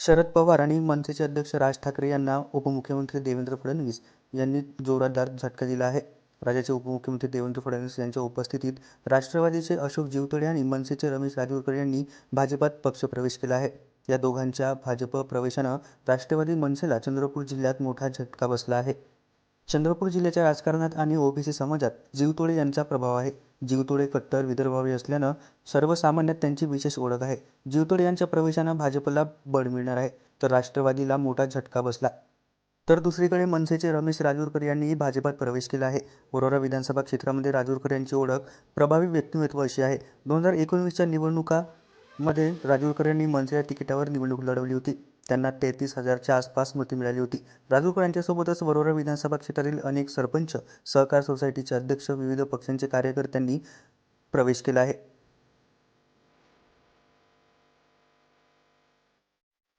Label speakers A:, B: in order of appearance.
A: शरद पवार आणि मनसेचे अध्यक्ष राज ठाकरे यांना उपमुख्यमंत्री देवेंद्र फडणवीस यांनी जोरदार झटका दिला आहे. राज्याचे उपमुख्यमंत्री देवेंद्र फडणवीस यांच्या उपस्थितीत राष्ट्रवादीचे अशोक जीवतळे आणि मनसेचे रमेश राजूरकर यांनी भाजपात पक्षप्रवेश केला आहे. या दोघांच्या भाजप प्रवेशानं राष्ट्रवादी मनसेला चंद्रपूर जिल्ह्यात मोठा झटका बसला आहे. चंद्रपूर जिल्ह्याच्या राजकारणात आणि ओबीसी समाजात जीवतोडे यांचा प्रभाव आहे. जीवतोडे कट्टर विदर्भावी असल्यानं सर्वसामान्यात त्यांची विशेष ओळख आहे. जीवतोडे यांच्या प्रवेशानं भाजपला बळ मिळणार आहे. तर राष्ट्रवादीला मोठा झटका बसला. तर दुसरीकडे मनसेचे रमेश राजूरकर यांनीही भाजपात प्रवेश केला आहे. वरोरा विधानसभा क्षेत्रामध्ये राजूरकर यांची ओळख प्रभावी व्यक्तिमत्व अशी आहे. दोन हजार एकोणवीसच्या निवडणुकामध्ये राजूरकर यांनी मनसेच्या तिकिटावर निवडणूक लढवली होती. त्यांना तेहतीस हजारच्या आसपास मते मिळाली होती. राजूरकर यांच्यासोबतच वरोरा विधानसभा क्षेत्रातील अनेक सरपंच सहकार सोसायटीचे अध्यक्ष विविध पक्षांचे कार्यकर्त्यांनी प्रवेश केला आहे.